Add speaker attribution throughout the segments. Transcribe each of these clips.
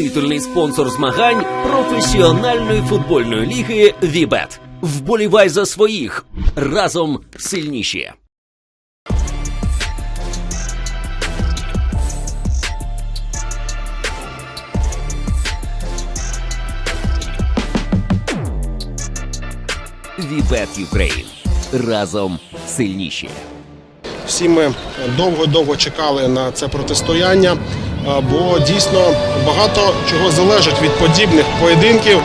Speaker 1: титульний спонсор змагань професіональної футбольної ліги Вібет. Вболівай за своїх разом сильніші. Вібет Юкрейн разом сильніші.
Speaker 2: Всі ми довго-довго чекали на це протистояння, бо дійсно багато чого залежить від подібних поєдинків.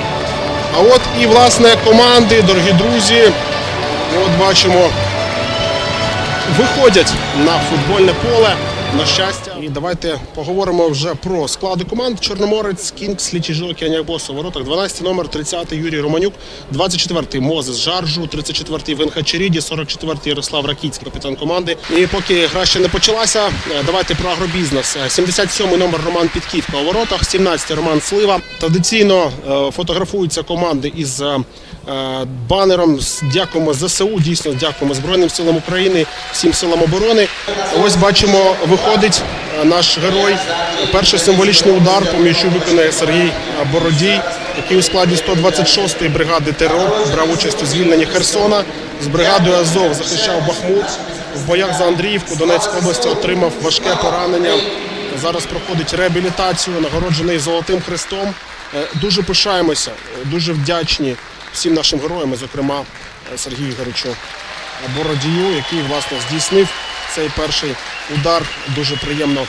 Speaker 2: А от і власне команди, дорогі друзі, от бачимо, виходять на футбольне поле. На щастя, і давайте поговоримо вже про склади команд. Чорноморець, Кінгс, Лічіжок, Янякбос у воротах. 12 номер, 30 Юрій Романюк, 24 Мозес Жаржу, 34 Вен Хачеріді, 44 Ярослав Ракіцький, капітан команди. І поки гра ще не почалася, е, давайте про агробізнес. Е, 77 номер Роман Підківка у воротах, 17 Роман Слива. Традиційно е, фотографуються команди із е, е, банером. з Дякуємо ЗСУ. Дійсно, дякуємо Збройним силам України, всім силам оборони. Ось бачимо, виходить е, наш герой. Перший символічний удар по м'ячу виконує Сергій е, Бородій, який у складі 126-ї бригади ТРО брав участь у звільненні Херсона. З бригадою Азов захищав Бахмут. В боях за Андріївку Донецької області отримав важке поранення. Зараз проходить реабілітацію, нагороджений Золотим Хрестом. Е, Дуже пишаємося, е, дуже вдячні всім нашим героям, і, зокрема Сергію Ігорючу Бородію, який власне здійснив цей перший удар. Дуже приємно,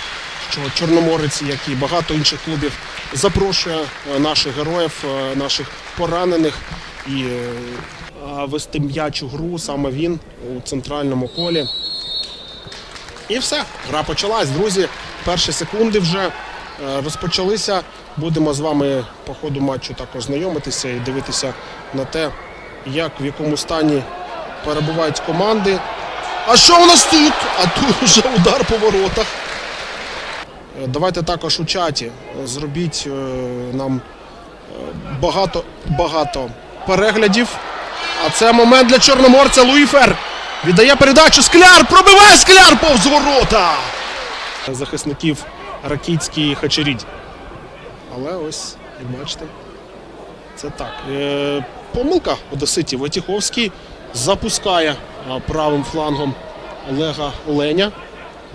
Speaker 2: що Чорноморець, як і багато інших клубів, запрошує е, наших героїв, е, наших поранених і е, вести м'ячу гру саме він у центральному колі. І все, гра почалась, друзі. Перші секунди вже розпочалися. Будемо з вами по ходу матчу також знайомитися і дивитися на те, як в якому стані перебувають команди. А що у нас тут? А тут вже удар по воротах. Е, Давайте також у чаті е, зробіть е, нам багато багато переглядів. А це момент для чорноморця Луїфер. Віддає передачу Скляр. Пробиває Скляр повз ворота. Захисників Ракіцький і Хачерідь. Але ось, як бачите, це так. Е, помилка Одеситів. Войтіховський запускає правим флангом Олега Леня.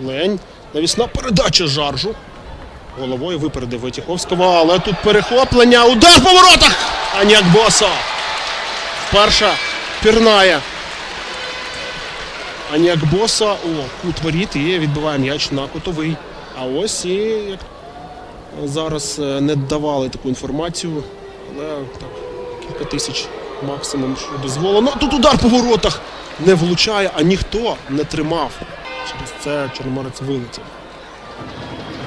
Speaker 2: Лень. Навісна передача жаржу. Головою випередив Войтіховського, але тут перехоплення. Удар по воротах! Аняк Босо. Вперше пірнає. Аняк Боса. О, кут воріт і відбиває м'яч на кутовий. А ось і як зараз е, не давали таку інформацію, але так, кілька тисяч максимум що дозволено. Тут удар по воротах не влучає, а ніхто не тримав. Через це Чорноморець вилетів.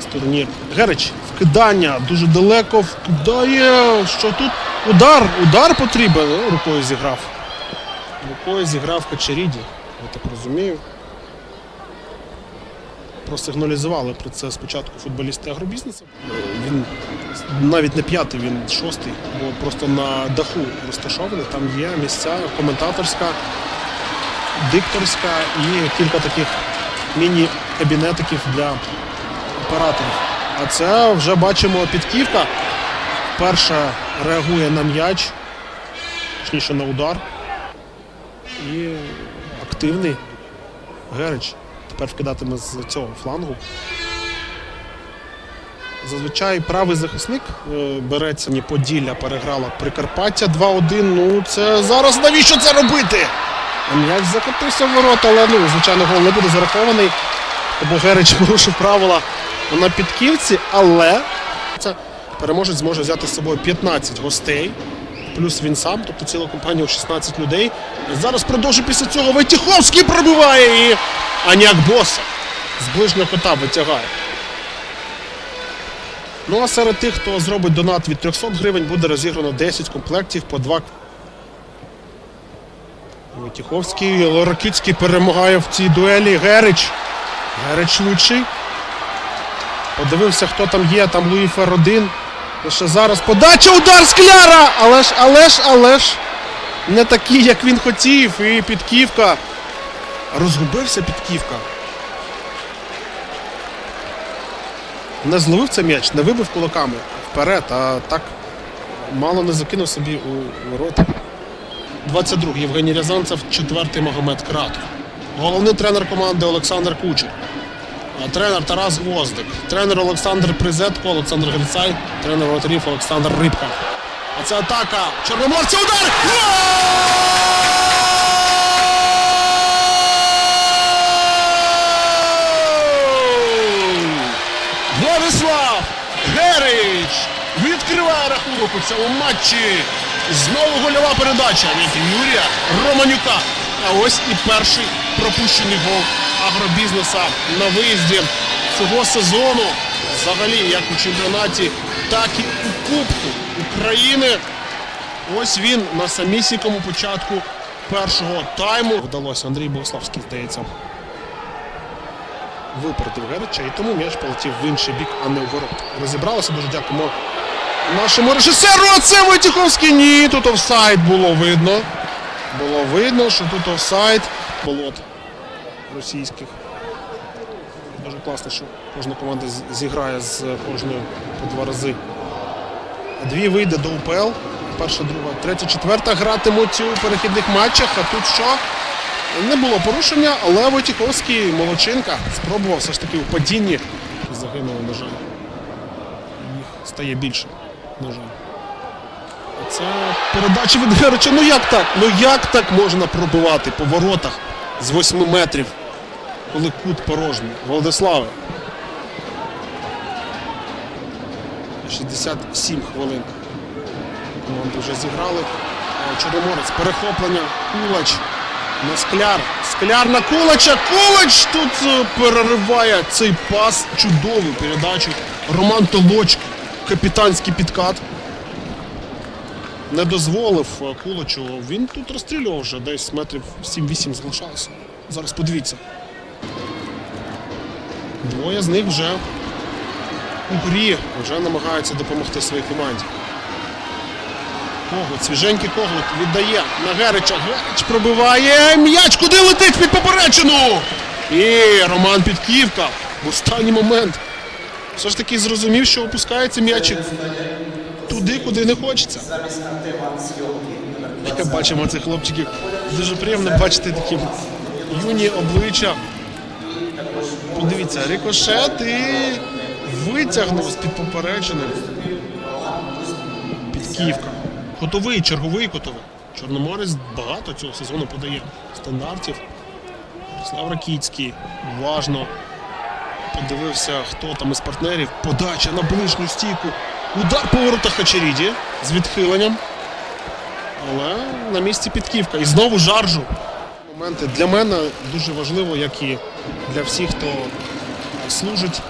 Speaker 2: З турнір. Герич, вкидання дуже далеко вкидає. Що тут? Удар, удар потрібен. Ну, рукою зіграв. Рукою зіграв Качеріді, я так розумію. Просигналізували про це спочатку футболісти агробізнесу. Е, Він навіть не п'ятий, він шостий, бо просто на даху розташований. Там є місця коментаторська, дикторська і кілька таких міні-кабінетиків для операторів. А це вже бачимо підківка. Перша реагує на м'яч, точніше на удар. І активний Герич тепер вкидатиме з цього флангу. Зазвичай правий захисник е, береться ні Поділля, переграла Прикарпаття 2-1. Ну це зараз навіщо це робити? М'яч закотився в ворота, але ну, звичайно, гол не буде зарахований. Бо Герич порушив правила на підківці, але це переможець зможе взяти з собою 15 гостей. Плюс він сам, тобто ціла компанія у 16 людей. Зараз продовжує після цього Войтіховський пробиває і Аняк Боса з ближнього кота витягає. Ну а серед тих, хто зробить донат від 300 гривень, буде розіграно 10 комплектів по 2. Войтіховський, Лоракіцький перемагає в цій дуелі. Герич. Герич лучший. Подивився, хто там є. Там Луї Фер 1. Лише зараз подача, удар скляра! Але ж, але ж, але ж не такий, як він хотів. І підківка. Розгубився підківка. не зловив цей м'яч, не вибив кулаками вперед, а так мало не закинув собі у ворота. 22-й Євгеній Рязанцев, четвертий Магомед Кратов. Головний тренер команди Олександр Кучер. Тренер Тарас Гвоздик, тренер Олександр Призетко, Олександр Грицай, тренер воротарів Олександр Рибка. А це атака. Чорноморця удар! Гол! Владислав Герич відкриває рахунок у цьому матчі. Знову гольова передача від Юрія Романюка. А ось і перший пропущений гол агробізнеса на виїзді цього сезону. Взагалі, як у чемпіонаті, так і у Кубку України. Ось він на самісінькому початку першого тайму. Вдалося Андрій Богославський, здається. Випередив Герича, і тому м'яч полетів в інший бік, а не в ворот. Розібралися, дуже дякуємо нашому режисеру. А це Войтіховський. Ні, тут офсайд було видно. Було видно, що тут офсайд болот російських. Дуже класно, що кожна команда зіграє з кожною по два рази. Дві вийде до УПЛ. Перша, друга, третя, четверта гратимуть у перехідних матчах. А тут що? Не було порушення, але Войтіковський молодчинка спробував все ж таки у падінні. Загинули, на жаль. Їх стає більше, на Це передача від Герича. Ну як так? Ну як так можна пробивати по воротах з 8 метрів, коли кут порожній? Владиславе. 67 хвилин. Команди вже зіграли. Чорноморець, перехоплення, Кулач на скляр. Скляр на Кулача. Кулач тут е, перериває цей пас. Чудову передачу. Роман Толоч, капітанський підкат. Не дозволив е, Кулачу. Він тут розстрілював вже десь метрів 7-8 залишалося. Зараз подивіться. Двоє з них вже у грі вже намагаються допомогти своїй команді. Коглик, свіженький Коглик віддає на Герича. Герич пробиває. М'яч куди летить під поперечину. І Роман Підківка в останній момент. Все ж таки зрозумів, що опускається м'ячик туди, куди не хочеться. Як бачимо цих хлопчиків. Дуже приємно бачити такі юні обличчя. Подивіться, рикошет і витягнув з-під поперечини. Підківка. Котовий, черговий котовий. Чорноморець багато цього сезону подає стандартів. Ярослав Ракіцький уважно подивився, хто там із партнерів. Подача на ближню стійку. Удар по воротах Хачеріді з відхиленням. Але на місці підківка. І знову жаржу. Моменти для мене дуже важливо, як і для всіх, хто служить,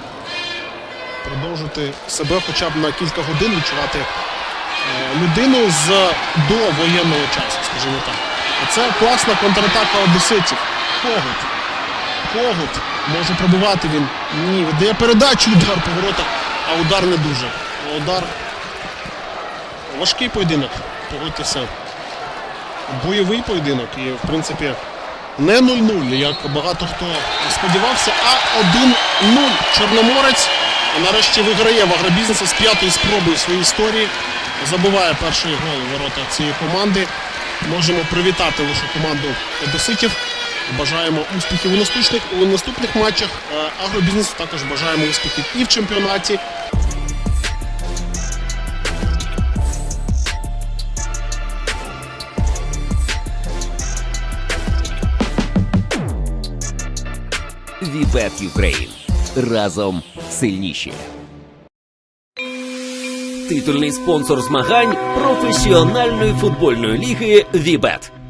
Speaker 2: продовжити себе хоча б на кілька годин відчувати е, людину з довоєнного часу, скажімо так. А це класна контратака одеситів. Когут. Когут. Може пробивати він. Ні, віддає передачу, удар по воротах, а удар не дуже. Удар. Важкий поєдинок, погодьтеся. Бойовий поєдинок. І, в принципі, не 0-0, як багато хто сподівався, а 1-0. Чорноморець нарешті виграє в агробізнесі з п'ятої спроби своїй історії. Забиває перший гол ворота цієї команди. Можемо привітати лише команду одеситів. Бажаємо успіхів у наступних, у наступних матчах. Е, Агробізнесу також бажаємо успіхів і в чемпіонаті.
Speaker 1: Вібет Юкрейн. Разом сильніші. Титульний спонсор змагань професіональної футбольної ліги Вібет.